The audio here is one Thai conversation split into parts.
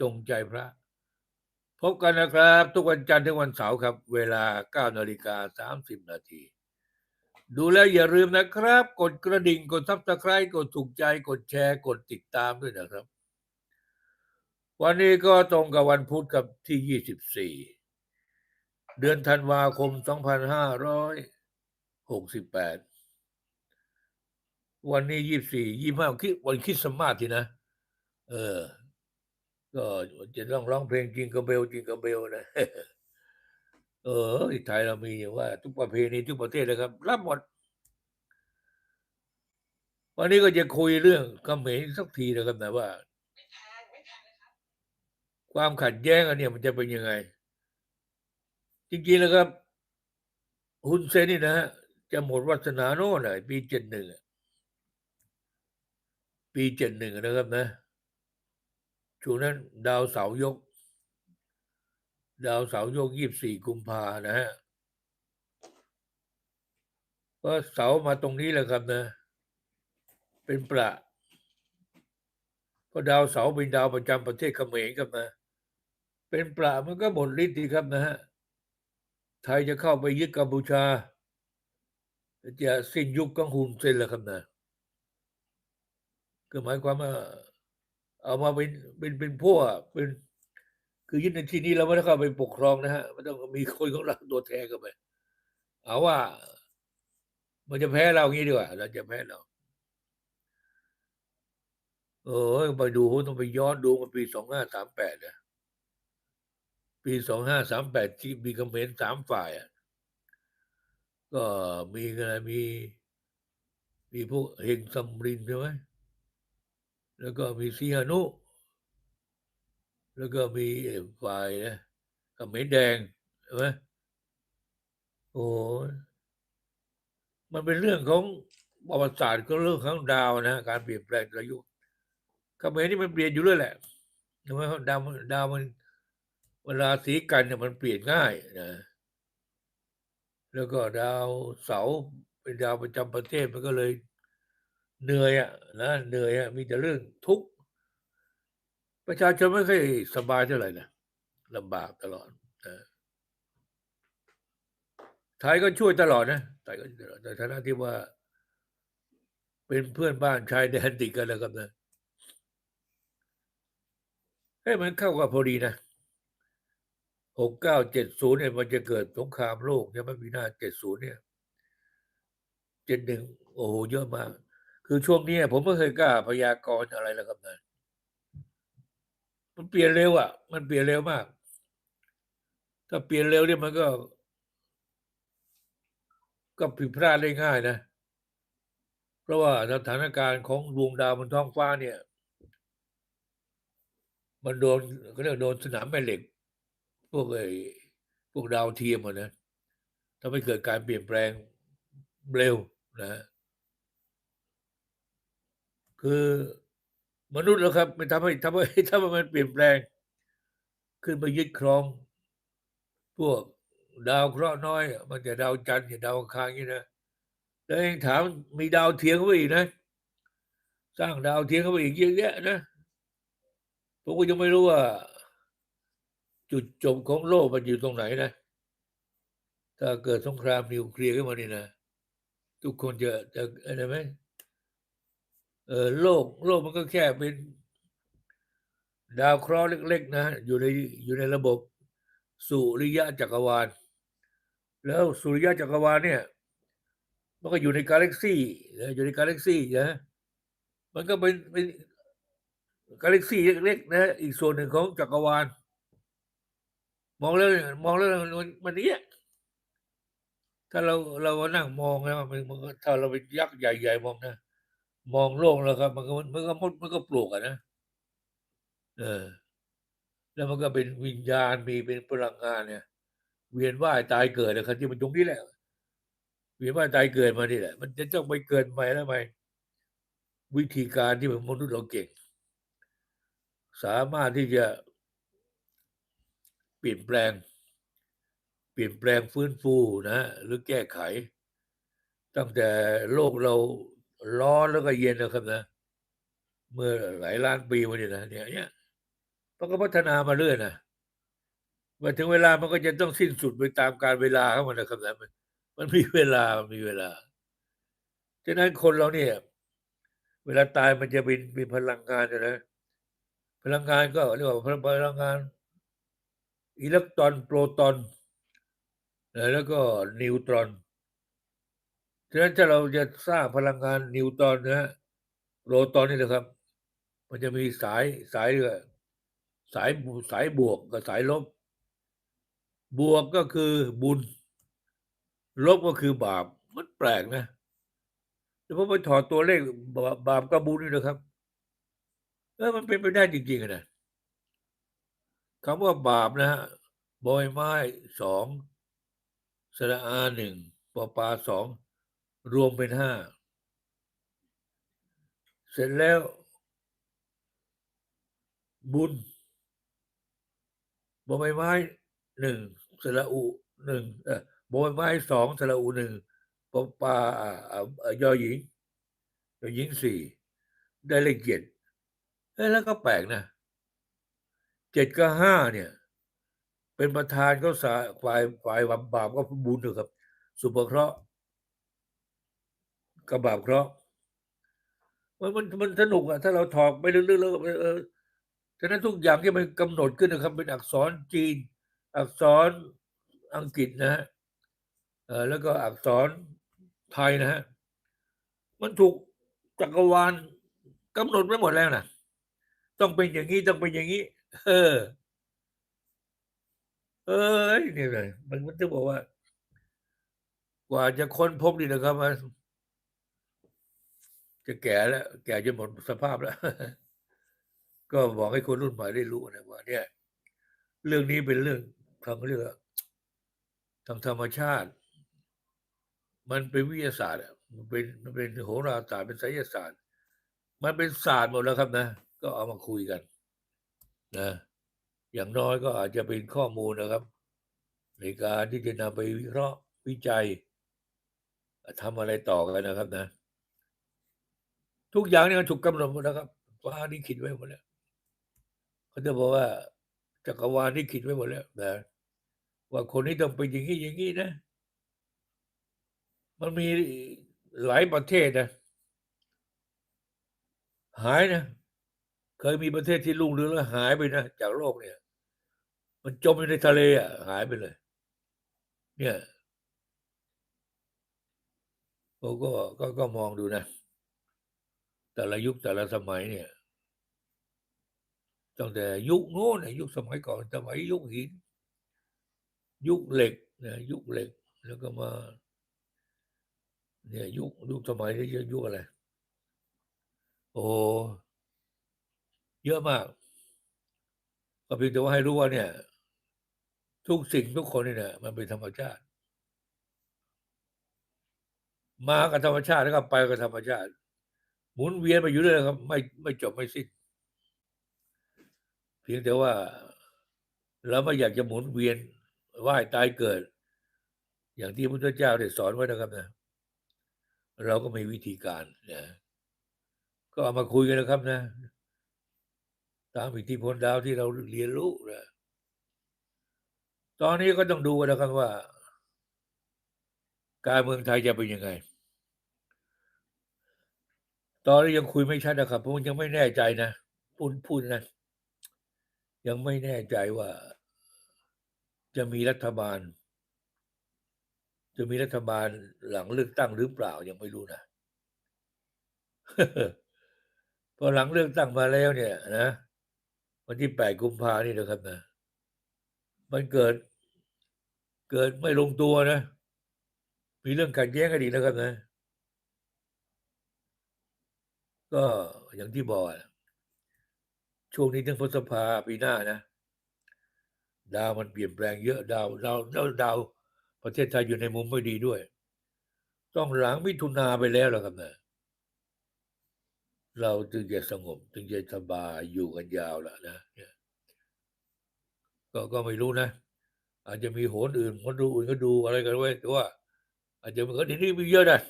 จงใจพระ พบกันนะครับ ทุกวันจันทร์ถึงวันเสาร์ครับ เวลา 9นาฬิกา30 นาที ดูแล้วอย่าลืมนะครับ กดกระดิ่งกดซับสไครต์กดถูกใจกดแชร์กดติดตามด้วยนะครับ วันนี้ก็ตรงกับวันพุธกับที่ 24 เดือนธันวาคม 2568วันนี้24 25คิดวันคริดสต์มาสทีนะ เออ ก็จะต้องร้องเพลงจิงกระเบลจิงกระเบลนะเออไทยเรามีอย่างว่า ทุกประเพณีทุกประเทศเลยครับ รับหมด วันนี้ก็จะคุยเรื่องกเขมรสักทีนะครับนะว่า ความขัดแย้งอันเนี้ยมันจะเป็นยังไง จริงๆแล้วครับฮุนเซนนี่นะฮะจะหมดวาสนาโน่นเลยปีเจ็ดหนึ่งปีเจ็ดหนึ่งนะครับนะ ช่วงนั้นดาวเสายก ดาวเสายกยี่สี่กุมภานะฮะก็เสามาตรงนี้แหละครับนะ เป็นประก็ดาวเสาเป็นดาวประจำประเทศเขมรครับนะเป็นประมันก็หมดฤทธิ์ดีครับนะฮะไทยจะเข้าไปยึดกัมพูชา จะสิ้นยุคของฮุนเซนแล้วครับนะก็หมายความว่า เอามาเป็นเป็นเป็นพวกเป็นคือยึดในที่นี้เราไม่ได้เข้าไปปกครองนะฮะมันต้องมีคนของเราตัวแทนกันไปเอาว่า มันจะแพ้เรางี้ดีกว่าเราจะแพ้เราเออไปดูต้องไปย้อนดูมาปีสองห้าสามแปดนะปีสองห้าสามแปดที่มีคอมเมนต์สามฝ่ายอะก็มีอะไรมี มีพวกเฮงซัมรินใช่ไหม แล้วก็มีซีฮานุ แล้วก็มีฝ่ายนะคอมเมนแดงใช่ไหมโอ้มันเป็นเรื่องของประวัติศาสตร์ก็เรื่องของดาวนะการเปลี่ยนแปลงอายุคอมเมนนี่มันเปลี่ยนอยู่เรื่อยแหละใช่ไหมดาวดาวมันเวลาสีกันเนี่ยมันเปลี่ยนง่ายนะแล้วก็ดาวเสาร์เป็นดาวประจำประเทศมันก็เลย เหนื่อยอะนะเหนื่อยอะมีแต่เรื่องทุกข์ประชาชนไม่ค่อยสบายเท่าไหร่นะลำบากตลอดนะไทยก็ช่วยตลอดนะไทยก็ช่วยตลอดในฐานะที่ว่า เป็นเพื่อนบ้านชายแดนติดกันแล้วครับนะเฮ้ยมันเข้ากับพอดีนะหกเก้าเจ็ดศูนย์เนี่ยมันจะเกิดสงครามโลกเนี่ยมันมีหน้าเจ็ดศูนย์เนี่ยเจ็ดหนึ่งโอ้โหเยอะมาก คือช่วงนี้ผมไม่เคยกล้าพยากรณ์อะไรแล้วครับนะมันเปลี่ยนเร็วอะ มันเปลี่ยนเร็วมาก ถ้าเปลี่ยนเร็วเนี่ยมันก็ ก็ผิดพลาดได้ง่ายนะ เพราะว่าสถานการณ์ของดวงดาวบนท้องฟ้าเนี่ย มันโดนก็เรียกโดนสนามแม่เหล็ก พวกไอ้พวกดาวเทียมอะนะทำให้เกิดการเปลี่ยนแปลงเร็วนะ คือมนุษย์แล้วครับมันทำให้ทำให้ทำให้มันเปลี่ยนแปลง ขึ้นมายึดครอง พวกดาวเคราะห์น้อย มันจะดาวจันทร์จะดาวอังคารนี่นะแล้วยังถามมีดาวเทียมเข้าไปอีกนะ สร้างดาวเทียมเข้าไปอีกเยอะแยะนะผมก็ยังไม่รู้ว่า จุดจบของโลกมันอยู่ตรงไหนนะ ถ้าเกิดสงครามนิวเคลียร์ขึ้นมานี่นะ ทุกคนจะจะอะไรไหม เออโลกโลกมันก็แค่เป็น ดาวเคราะห์เล็ก ๆ นะ อยู่ในอยู่ในระบบสุริยะจักรวาล แล้วสุริยะจักรวาลเนี่ย มันก็อยู่ในกาแล็กซี่อยู่ในกาแล็กซี่นะมันก็เป็นเป็นกาแล็กซี่เล็กๆนะ อีกส่วนหนึ่งของจักรวาล มองแล้วมองแล้วมันเนี้ยถ้าเราเรานั่งมองแล้วมันมันถ้าเราเป็นยักษ์ใหญ่ๆมองนะ มองโลกแล้วครับมันก็มันก็มดมันก็ปลูกอะนะเออ แล้วมันก็เป็นวิญญาณมีเป็นพลังงานเนี่ย เวียนว่ายตายเกิดนะครับที่มันตรงนี้แหละเวียนว่ายตายเกิดมานี่แหละ มันจะต้องไปเกิดใหม่แล้วไหมวิธีการที่มนุษย์เราเก่ง สามารถที่จะ เปลี่ยนแปลง เปลี่ยนแปลงฟื้นฟูนะหรือแก้ไข ตั้งแต่โลกเรา ร้อนแล้วก็เย็นนะครับนะเมื่อหลายล้านปีมาเนี่ยนะเนี่ยเนี่ยมันก็พัฒนามาเรื่อยนะมาถึงเวลามันก็จะต้องสิ้นสุดไปตามการเวลาของมันนะครับนะมันมันมีเวลามันมีเวลาฉะนั้นคนเราเนี่ย เวลาตายมันจะเป็นมีพลังงานนะพลังงานก็เรียกว่าพลังงาน อิเล็กตรอนโปรตอน แล้วก็นิวตรอน ฉะนั้นถ้าเราจะสร้างพลังงานนิวตอนนะฮะโรตอนนี่นะครับ มันจะมีสายสายเรือสายสายบวกกับสายลบ บวกก็คือบุญ ลบก็คือบาป มันแปลกนะแต่พอไปถอดตัวเลขบาปบาปกับบุญนี่นะครับเออมันเป็นไปได้จริงๆนะคำว่าบาปนะฮะบอยไม้สองสระอาหนึ่งปอปาสอง รวมเป็นห้าเสร็จแล้ว บุญบอใบไม้หนึ่งสระอุหนึ่งบอใบไม้สองสระอุหนึ่งปอปลาอ่ายอหญิงยอหญิงสี่ได้เลขเจ็ดแล้วก็แปลกนะเจ็ดกับห้าเนี่ย เป็นประธานก็สายฝ่ายฝ่ายบาปก็บุญนะครับ สุภเคราะห์ กับบาปเคราะห์มันมันมันสนุกอะถ้าเราถอกไปเรื่อยๆแล้วเออฉะนั้นทุกอย่างที่มันกำหนดขึ้นนะครับ เป็นอักษรจีน อักษรอังกฤษนะฮะเออแล้วก็อักษรไทยนะฮะมันถูกจักรวาลกำหนดไว้หมดแล้วนะต้องเป็นอย่างนี้ต้องเป็นอย่างนี้ เออ เอ้ยนี่เลยมันมันต้องบอกว่า กว่าจะค้นพบนี่นะครับมัน จะแก่แล้ว แก่จะหมดสภาพแล้ว ก็บอกให้คนรุ่นใหม่ได้รู้นะว่า เนี่ย เรื่องนี้เป็นเรื่องทางเรื่องทางธรรมชาติ มันเป็นวิทยาศาสตร์มันเป็นมันเป็นโหราศาสตร์เป็นไสยศาสตร์ มันเป็นศาสตร์หมดแล้วครับนะก็เอามาคุยกัน นะ อย่างน้อยก็อาจจะเป็นข้อมูลนะครับ ในการที่จะนำไปวิเคราะห์วิจัยทำอะไรต่อกันนะครับนะ ทุกอย่างเนี่ยมันถูกกำหนดหมดแล้วครับฟ้านี่คิดไว้หมดแล้วเขาจะบอกว่าจักรวาลนี่คิดไว้หมดแล้วนะว่าคนนี้ต้องเป็นอย่างนี้อย่างนี้นะ มันมีหลายประเทศนะ หายนะ เคยมีประเทศที่รุ่งเรืองแล้วหายไปนะ จากโลกเนี่ย มันจมอยู่ในทะเลอะ หายไปเลย เนี่ยผมก็ก็ก็มองดูนะ แต่ละยุคแต่ละสมัยเนี่ยตั้งแต่ยุคโน้นน่ะยุคสมัยก่อนสมัยยุคหิน ยุคเหล็กนะยุคเหล็กแล้วก็มาเนี่ยยุคยุคสมัยนี้ยุคอะไรโอ้เยอะมากก็เพียงแต่ว่าให้รู้ว่าเนี่ย ทุกสิ่งทุกคนนี่เนี่ยมันเป็นธรรมชาติ มากับธรรมชาติแล้วก็ไปกับธรรมชาติ หมุนเวียนไปอยู่เรื่อยครับ ไม่ไม่จบไม่สิ้นเพียงแต่ว่าเราไม่อยากจะหมุนเวียนว่ายตายเกิด อย่างที่พระพุทธเจ้าได้สอนไว้นะครับนะ เราก็มีวิธีการนะก็เอามาคุยกันนะครับนะ ตามอิทธิพลดาวที่เราเรียนรู้นะตอนนี้ก็ต้องดูนะครับว่า การเมืองไทยจะเป็นยังไง ตอนนี้ยังคุยไม่ชัดนะครับผมยังไม่แน่ใจนะพูดพูดนะยังไม่แน่ใจว่า จะมีรัฐบาล จะมีรัฐบาลหลังเลือกตั้งหรือเปล่ายังไม่รู้นะพอหลังเลือกตั้งมาแล้วเนี่ย นะวันที่แปดกุมภานี่นะครับนะมันเกิด เกิดไม่ลงตัวนะ มีเรื่องขัดแย้งกันอีกนะครับนะ ก็อย่างที่บอกช่วงนี้ถึงพฤษภาปีหน้านะดาวมันเปลี่ยนแปลงเยอะดาวดาวดาวดาวประเทศไทยอยู่ในมุมไม่ดีด้วย ต้องหลังมิถุนาไปแล้วล่ะครับเนะเราจึงจะสงบจึงจะสบายอยู่กันยาวแล้วนะเนี่ยก็ก็ไม่รู้นะ อาจจะมีโหนอื่นคนดูอื่นก็ดูอะไรกันไว้แต่ว่า อาจจะมันก็ทีนี้มีเยอะนะ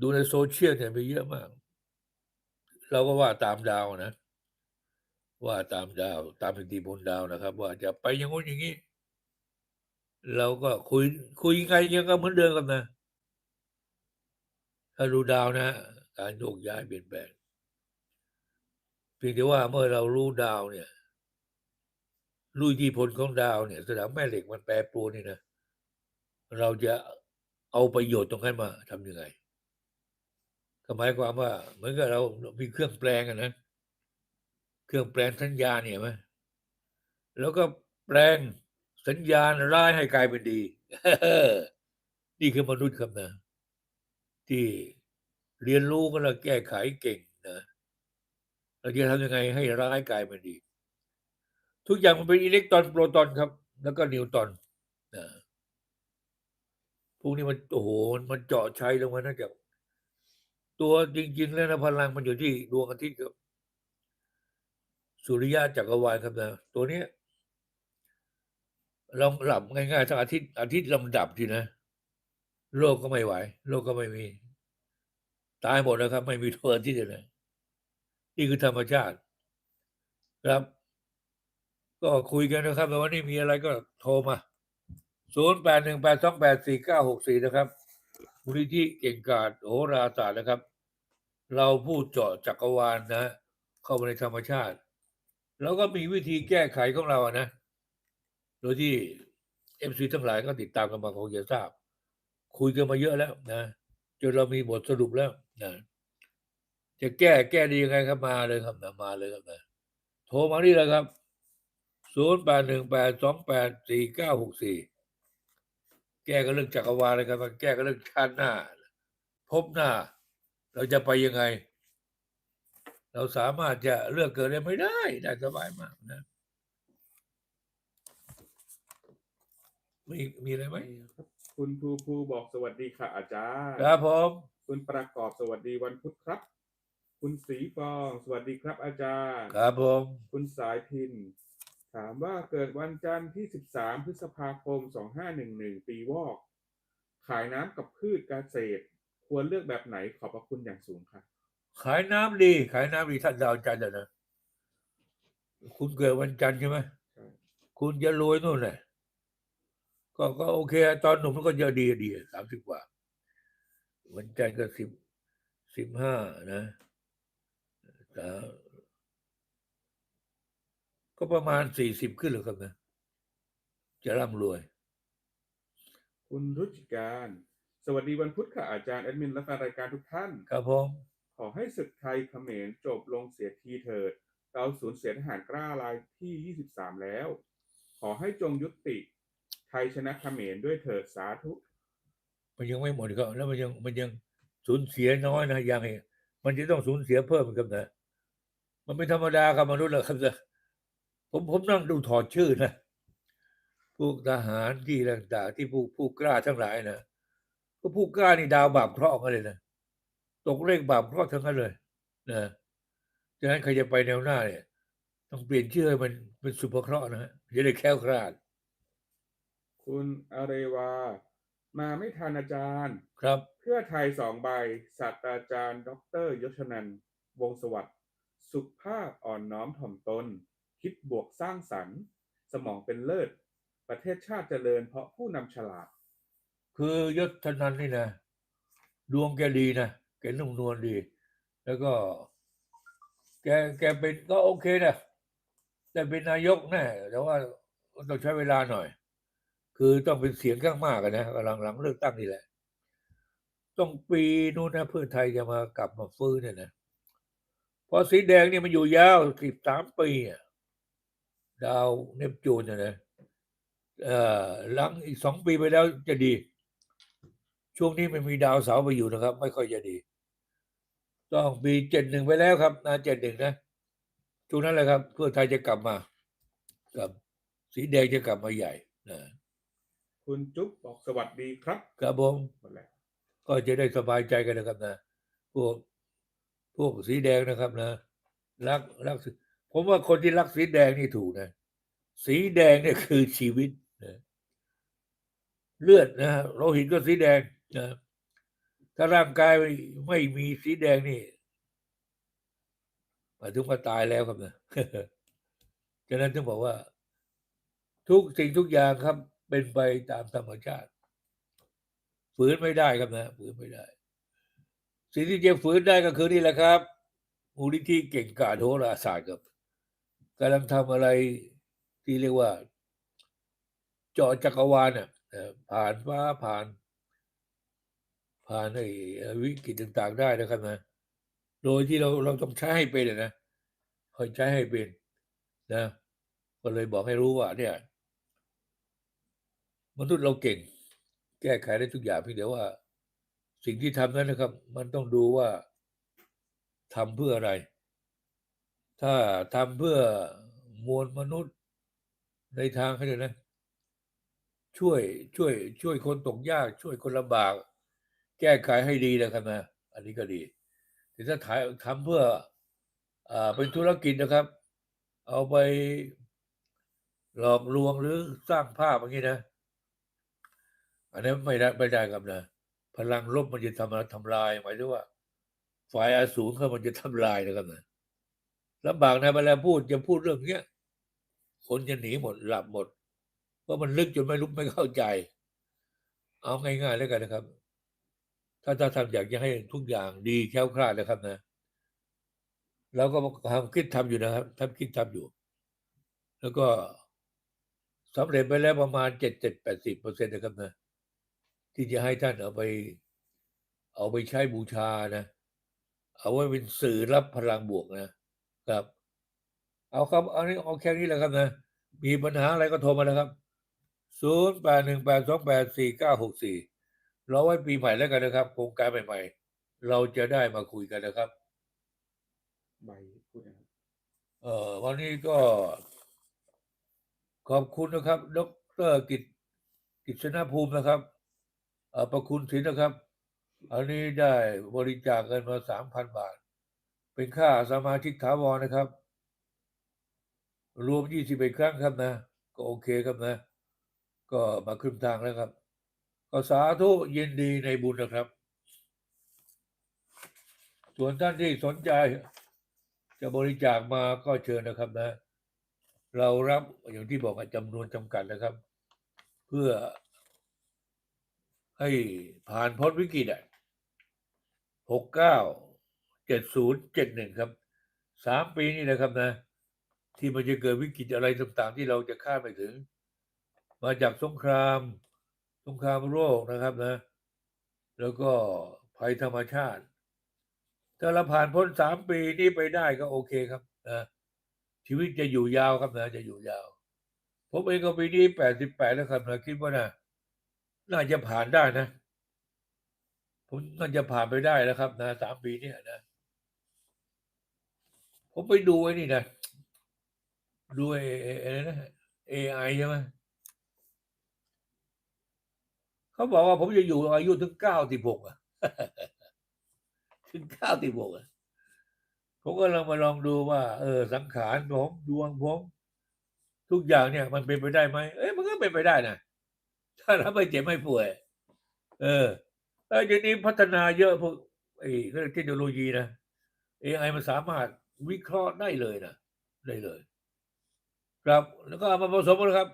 ดูในโซเชียลเนี่ยมีเยอะมาก เราก็ว่าตามดาวนะ ว่าตามดาว ตามอิทธิพลดาวนะครับ ว่าจะไปอย่างงู้นอย่างนี้เราก็คุยคุยยังไงยังก็เหมือนเดิมกันนะถ้าดูดาวนะ การโยกย้ายเปลี่ยนแปลงเพียงแต่ว่าเมื่อเรารู้ดาวเนี่ยรู้อิทธิพลของดาวเนี่ยสนามแม่เหล็กมันแปรปรวนนี่นะเราจะเอาประโยชน์ตรงนั้นมาทำยังไง ก็หมายความว่า เหมือนกับเรามีเครื่องแปลงอะนะเครื่องแปลงสัญญาณเนี่ยไหมแล้วก็แปลงสัญญาณร้ายให้กลายเป็นดี นี่คือมนุษย์ครับนะ ที่เรียนรู้ก็แล้วแก้ไขเก่งนะเราจะทำยังไงให้ร้ายกลายเป็นดี ทุกอย่างมันเป็นอิเล็กตรอนโปรตอนครับ แล้วก็นิวตรอนนะพวกนี้มันโอ้โหมันเจาะชัยลงมานะจาก ตัวจริงๆแล้วนะพลังมันอยู่ที่ดวงอาทิตย์กับสุริยะจักรวาลครับนะตัวเนี้ยลองหลับง่ายๆถ้าอาทิตย์อาทิตย์ลำดับทีนะ โลกก็ไม่ไหว โลกก็ไม่มี ตายหมดแล้วครับ ไม่มีตัวอาทิตย์เลยนี่คือธรรมชาติครับ ก็คุยกันนะครับแล้ววันนี้มีอะไรก็โทรมาศูนย์แปดหนึ่งแปดสองแปดสี่เก้าหกสี่นะครับมูลนิธิเก่งกาจโหราศาสตร์นะครับ เราพูดเจาะจักรวาลนะเข้ามาในธรรมชาติ แล้วก็มีวิธีแก้ไขของเราอะนะ โดยที่เอฟซีทั้งหลายก็ติดตามกันมาคงจะทราบ คุยกันมาเยอะแล้วนะจนเรามีบทสรุปแล้วนะจะแก้แก้ดียังไงครับมาเลยครับนะมาเลยครับนะโทรมานี่เลยครับศูนย์แปดหนึ่งแปดสองแปดสี่เก้าหกสี่แก้กันเรื่องจักรวาลเลยครับแก้กันเรื่องชาติหน้า พบหน้า เราจะไปยังไง เราสามารถจะเลือกเกิดได้ไม่ได้ได้สบายมากนะมีมีอะไรไหมครับคุณภูภูบอกสวัสดีค่ะ อาจารย์ครับผมคุณประกอบสวัสดีวันพุธครับ คุณสีฟองสวัสดีครับ อาจารย์ครับผมคุณสายพิน ถามว่าเกิดวันจันทร์ที่ 13 พฤษภาคม 2511 ปีวอก ขายน้ำกับพืชเกษตร ควรเลือกแบบไหนขอบพระคุณอย่างสูงค่ะ ขายน้ำดี ขายน้ำดีท่านดาวจันทร์อะนะ คุณเกิดวันจันทร์ใช่ไหมใช่ คุณจะรวยนู่นแหละก็ก็โอเค ตอนหนุ่มมันก็เยอะดีดีสามสิบกว่า วันจันทร์ก็สิบสิบห้านะแต่ก็ประมาณสี่สิบขึ้นเลยครับนะ จะร่ำรวย คุณรุจิการ สวัสดีวันพุธค่ะอาจารย์แอดมินและแฟนรายการทุกท่าน ครับผม ขอให้ศึกไทยเขมรจบลงเสียทีเถิด เราสูญเสียทหารกล้ารายที่ 23 แล้ว ขอให้จงยุติ ไทยชนะเขมรด้วยเถิดสาธุ มันยังไม่หมดก็แล้วมันยังมันยังสูญเสียน้อยนะยังไงมันจะต้องสูญเสียเพิ่มครับนะมันเป็นธรรมดากับมนุษย์แหละครับนะผมผมนั่งดูถอดชื่อนะพวกทหารที่ต่างๆที่ผู้ผู้กล้าทั้งหลายนะ ก็ผู้กล้านี่ดาวบาปเคราะห์กันเลยนะตกเลขบาปเคราะห์ทั้งนั้นเลยนะฉะนั้นใครจะไปแนวหน้าเนี่ย ต้องเปลี่ยนชื่อให้มันเป็นสุภเคราะห์นะฮะจะได้แคล้วคลาด คุณอเรวา มาไม่ทันอาจารย์ ครับ เพื่อไทยสองใบศาสตราจารย์ ดรยศนันท์วงศ์สวัสดิ์สุภาพอ่อนน้อมถ่อมตน คิดบวกสร้างสรรค์ สมองเป็นเลิศ ประเทศชาติเจริญเพราะผู้นำฉลาด คือยศธนันนี่นะดวงแกดีนะแกนุ่มนวลดี แล้วก็ แกแกเป็นก็โอเคนะแต่เป็นนายกแน่แต่ว่าต้องใช้เวลาหน่อย คือต้องเป็นเสียงข้างมากอะนะหลังหลังเลือกตั้งนี่แหละ ต้องปีนู้นนะเพื่อไทยจะมากลับมาฟื้นเนี่ยนะเพราะสีแดงเนี่ยมันอยู่ยาวสิบสามปีดาวเนปจูนเนี่ยนะเออหลังอีกสองปีไปแล้วจะดี ช่วงนี้ไม่มีดาวเสาร์ไปอยู่นะครับ ไม่ค่อยจะดี ต้องปีเจ็ดหนึ่งไปแล้วครับนะเจ็ดหนึ่งนะช่วงนั้นแหละครับ เพื่อไทยจะกลับมากับสีแดงจะกลับมาใหญ่นะคุณจุ๊บบอกสวัสดีครับครับผมหมดแล้วก็จะได้สบายใจกันนะครับนะ พวกพวกสีแดงนะครับนะ รักรักสีผมว่าคนที่รักสีแดงนี่ถูกนะ สีแดงเนี่ยคือชีวิตนะเลือดนะฮะโลหิตก็สีแดง นะถ้าร่างกายไม่ไม่มีสีแดงนี่หมายถึงว่าตายแล้วครับนะฉะนั้นถึงบอกว่า ทุกสิ่งทุกอย่างครับ เป็นไปตามธรรมชาติ ฝืนไม่ได้ครับนะฝืนไม่ได้ สิ่งที่จะฝืนได้ก็คือนี่แหละครับมูลนิธิเก่งกาจโหราศาสตร์ครับกำลังทำอะไรที่เรียกว่าเจาะจักรวาลน่ะเอ่อผ่านฟ้าผ่าน ผ่านไอ้วิกฤตต่างๆได้นะครับนะโดยที่เราเราต้องใช้ให้เป็นนะคอยใช้ให้เป็นนะก็เลยบอกให้รู้ว่า เนี่ย มนุษย์เราเก่ง แก้ไขได้ทุกอย่างเพียงแต่ว่า สิ่งที่ทำนั้นนะครับ มันต้องดูว่าทำเพื่ออะไร ถ้าทำเพื่อมวลมนุษย์ในทางเขาเรียนะ ช่วยช่วย ช่วยคนตกยาก ช่วยคนลำบาก แก้ไขให้ดีนะครับนะอันนี้ก็ดีแต่ถ้าถ่ายทำเพื่ออเป็นธุรกิจนะครับ เอาไปหลอกลวงหรือสร้างภาพอย่างนี้นะ อันนั้ไม่ได้ไม่ได้ครับนะพลังลบมันจะทำทำลายหมายถึงว่าฝ่ายอสูรเขามันจะทำลายนะครับนะลำบากนะเวลาพูดจะพูดเรื่องเนี้ยคนจะหนีหมดหลับหมดเพราะมันลึกจนไม่รู้ไม่เข้าใจ เอาง่ายๆแล้วกันนะครับ ถ้าถ้าทำอยากจะให้ทุกอย่างดีแคล้วคลาดนะครับนะเราก็ทำคิดทำอยู่นะครับทำคิดทำอยู่ แล้วก็สำเร็จไปแล้วประมาณเจ็ดเจ็ดแปดสิบเปอร์เซ็นต์นะครับนะ ที่จะให้ท่านเอาไป เอาไปใช้บูชานะ เอาไว้เป็นสื่อรับพลังบวกนะครับ เอาครับเอานี้เอาแค่นี้แหละครับนะ มีปัญหาอะไรก็โทรมานะครับศูนย์แปดหนึ่งแปดสองแปดสี่เก้าหกสี่ รอไว้ปีใหม่แล้วกันนะครับโครงการใหม่ๆ เราจะได้มาคุยกันนะครับใบพูดนะครับเอ่อวันนี้ก็ ขอบคุณนะครับ ดรกิตกิษณภูมินะครับเอ่อประคุณศิลนะครับ อันนี้ได้บริจาคเงินมาสามพันบาท เป็นค่าสมาชิกถาวรนะครับ รวมยี่สิบเอ็ดครั้งครับนะ ก็โอเคครับนะ ก็มาครึ่งทางแล้วครับ ก็สาธุยินดีในบุญนะครับ ส่วนท่านที่สนใจจะบริจาคมาก็เชิญนะครับนะ เรารับอย่างที่บอกจำนวนจำกัดนะครับ เพื่อให้ผ่านพ้นวิกฤตอะหกเก้าเจ็ดศูนย์เจ็ดหนึ่งครับสามปีนี่นะครับนะ ที่มันจะเกิดวิกฤตอะไรต่างๆ ที่เราจะคาดไม่ถึง มาจากสงคราม สงครามโรคนะครับนะ แล้วก็ภัยธรรมชาติ ถ้าเราผ่านพ้นสามปีนี้ไปได้ก็โอเคครับนะชีวิตจะอยู่ยาวครับนะจะอยู่ยาวผมเองก็ปีนี้แปดสิบแปดแล้วครับนะคิดว่านะน่าจะผ่านได้นะผมน่าจะผ่านไปได้แล้วครับนะสามปีเนี่ยนะ ผมไปดูไอ้นี่นะ ดูไอ้ไอ้อะไรนะ AI ใช่ไหม เขาบอกว่าผมจะอยู่อายุถึงเก้าสิบหกอะถึงเก้าสิบหกอะผมก็ลองมาลองดูว่า เออ สังขารผมดวงผมทุกอย่างเนี่ย มันเป็นไปได้ไหมเอ้ยมันก็เป็นไปได้นะถ้าเราไม่เจ็บไม่ป่วย เออแล้เดี๋ยวนี้พัฒนาเยอะพวกไอ้เรื่องเทคโนโลยีนะ AI มันสามารถวิเคราะห์ได้เลยนะได้เลย ครับแล้วก็เอามาผสมกันครับ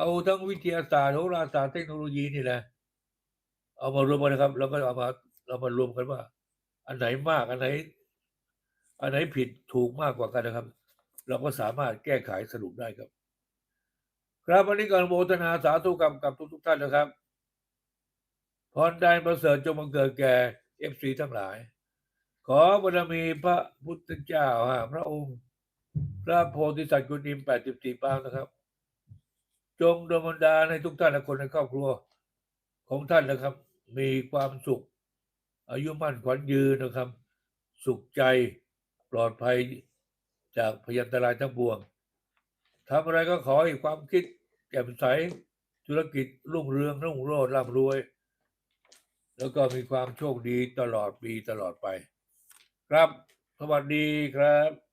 เอาทั้งวิทยาศาสตร์โหราศาสตร์เทคโนโลยีนี่แหละ เอามารวมกันนะครับ แล้วก็เอามาเรามารวมกันว่า อันไหนมากอันไหน อันไหนผิดถูกมากกว่ากันนะครับ เราก็สามารถแก้ไขสรุปได้ครับ ครับวันนี้ก่อนโมทนาสาธุกับกับทุกทุกท่านนะครับพรใดประเสริฐจงบังเกิดแก่เอฟซีทั้งหลาย ขอบารมีพระพุทธเจ้าพระองค์ พระโพธิสัตว์กุณิมแปดสิบสี่ปางนะครับ จงดลบันดาลให้ทุกท่านและคนในครอบครัวของท่านนะครับ มีความสุข อายุมั่นขวัญยืนนะครับ สุขใจปลอดภัยจากพยันตรายทั้งปวงทำอะไรก็ขอให้ความคิดแจ่มใสธุรกิจรุ่งเรืองรุ่งโรจน์ร่ำรวย แล้วก็มีความโชคดีตลอดปีตลอดไป ครับ สวัสดีครับ